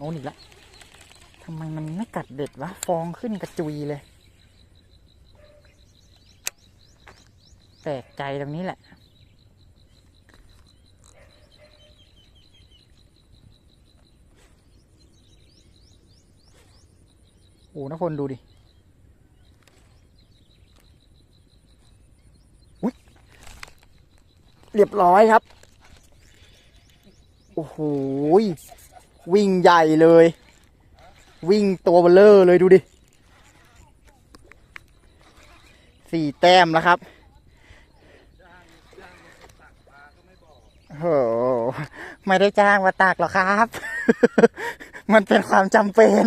โน้นอีกแล้วทำไมมันไม่กัดเด็ดวะ ฟองขึ้นกระจุยเลยแปลกใจตรงนี้แหละ โอ้นะพลดูดิอุ๊ยเรียบร้อยครับ โอ้โห วิ่งใหญ่เลย วิ่งตัวเบลเลอร์เลยดูดิสี่แต้มแล้วครับโหไม่ได้จ้างมาตากหรอกครับ มันเป็นความจำเป็น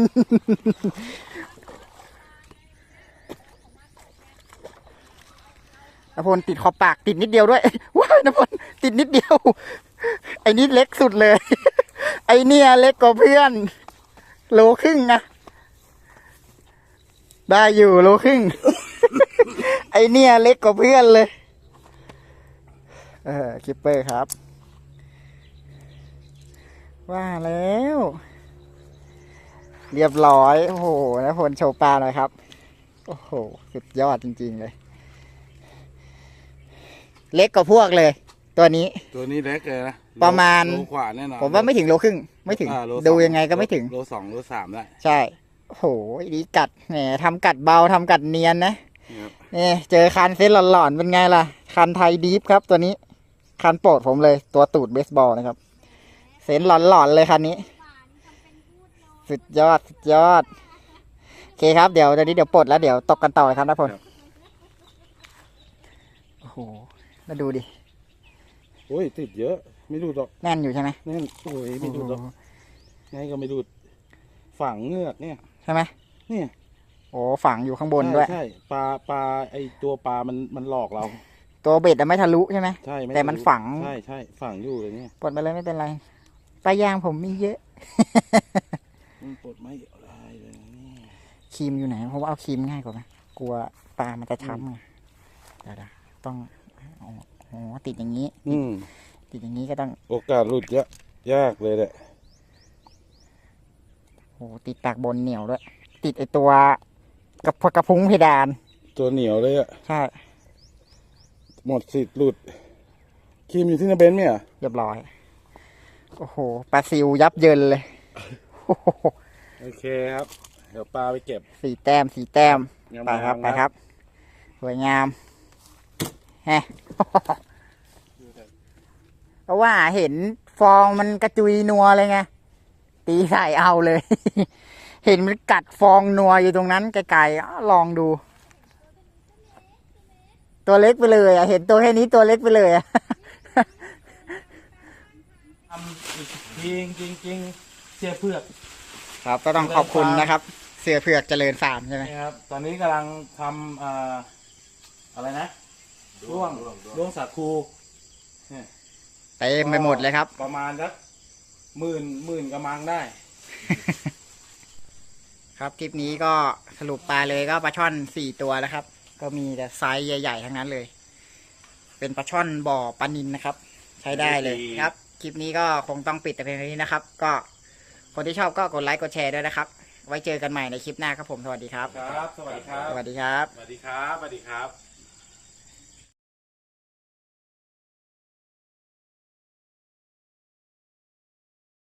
นพลติดขอบปากติดนิดเดียวด้วยว้ายนพลติดนิดเดียว ไอ้นี่เล็กสุดเลย เนี่ยเล็กกว่าเพื่อน โลครึ่งนะ ได้อยู่โลครึ่ง ไอเนี่ยเล็กกว่าเพื่อนเลย เออคิปเปอร์ครับ ว่าแล้ว เรียบร้อย โอ้โหนะพลโชว์ปลาหน่อยครับ โอ้โห สุดยอดจริง ๆ เลย เล็กกว่าพวกเลย ตัวนี้ ตัวนี้เล็กเลยนะประมาณ โลกว่าแน่นอนผมว่าไม่ถึงโลครึ่ง ไม่ถึง อ่าโลสอดูยังไงก็ไม่ถึง โลสองโลสามได้ใช่โอ้โหดีกัดแหมทำกัดเบาทำกัดเนียนนะนี่ครับนี่เจอคันเซ็ตหลอนๆเป็นไงล่ะ คันไทยดีฟครับตัวนี้ คันโปรดผมเลยตัวตูดเบสบอลนะครับ เซ็นหลอนๆเลยคันนี้ สุดยอดสุดยอดโอเคครับเดี๋ยวตอนนี้เดี๋ยวปลดแล้วเดี๋ยวตกกันต่อเลยครับนะพลโอ้โหแล้วดูดิ โอ้ยติดเยอะ ไม่ดูดหรอกแน่นอยู่ใช่ไหมแน่นโอ้ยไม่ดูดหรอกโอ้โหไงก็ไม่ดูดฝังเงือกเนี่ยใช่ไหมเนี่ยโอ้ฝังอยู่ข้างบนด้วยใช่ใช่ปลาปลาไอตัวปลามันมันหลอกเรา ตัวเบ็ดอะไม่ทะลุใช่ไหมใช่ไแต่มันฝังใช่ใช่ฝังอยู่เลยเนี่ยปลดไปเลยไม่เป็นไรปลายางผมมีเยอะมันปลดไม่ได้เลยนะเนี่ยครีมอยู่ไหนเพราะว่าเอาครีมง่ายกว่าไหมกลัวปลามันจะช้ำไงเดี๋ยวๆต้องอ๋อ อ๋อติดอย่างนี้ อืม ติดอย่างนี้ก็ต้องโอกาสหลุดเยอะยากเลยแหละ โอ้ติดปากบนเหนียวด้วย ติดไอตัวกระพกระพุ้งเพดาน ตัวเหนียวเลยอะใช่ หมดสิทธิ์หลุดครีมอยู่ที่นาเบนซ์ไหมอะเรียบร้อย โอ้โห ปลาซิวยับเยินเลยโอ้โหโอเคครับ เดี๋ยวปลาไปเก็บ สี่แต้ม สี่แต้มงามไปครับๆไปครับ สวยงามแฮะเพราะว่าเห็นฟองมันกระจุยนัวเลยไง ตีใส่เอาเลย เห็นมันกัดฟองนัวอยู่ตรงนั้นไกลๆอ้าวลองดู ตัวเล็กไปเลยอะเห็นตัวแค่นี้ตัวเล็กไปเลยอะทำจริงจริงจริงเสียเผือกครับ ก็ต้องขอบคุณนะครับ เสือเผือกเจริญฟาร์มใช่ไหมนี่ครับ ตอนนี้กำลังทำเอ่ออะไรนะ ร่วงร่วงสาคูเต็มไปหมดเลยครับ ประมาณสักหมื่นหมื่นกระมังได้ ครับคลิปนี้ก็สรุปปลาเลยก็ปลาช่อนสี่ตัวนะครับ ก็มีแต่ไซส์ใหญ่ๆทั้งนั้นเลย เป็นปลาช่อนบ่อปลานินนะครับ ใช้ได้เลยดีครับ คลิปนี้ก็คงต้องปิดแต่เพียงเท่านี้นะครับ ก็คนที่ชอบก็กดไลค์กดแชร์ด้วยนะครับ ไว้เจอกันใหม่ในคลิปหน้าครับผมสวัสดีครับ ครับ สวัสดีครับ สวัสดีครับ สวัสดีครับ สวัสดีครับ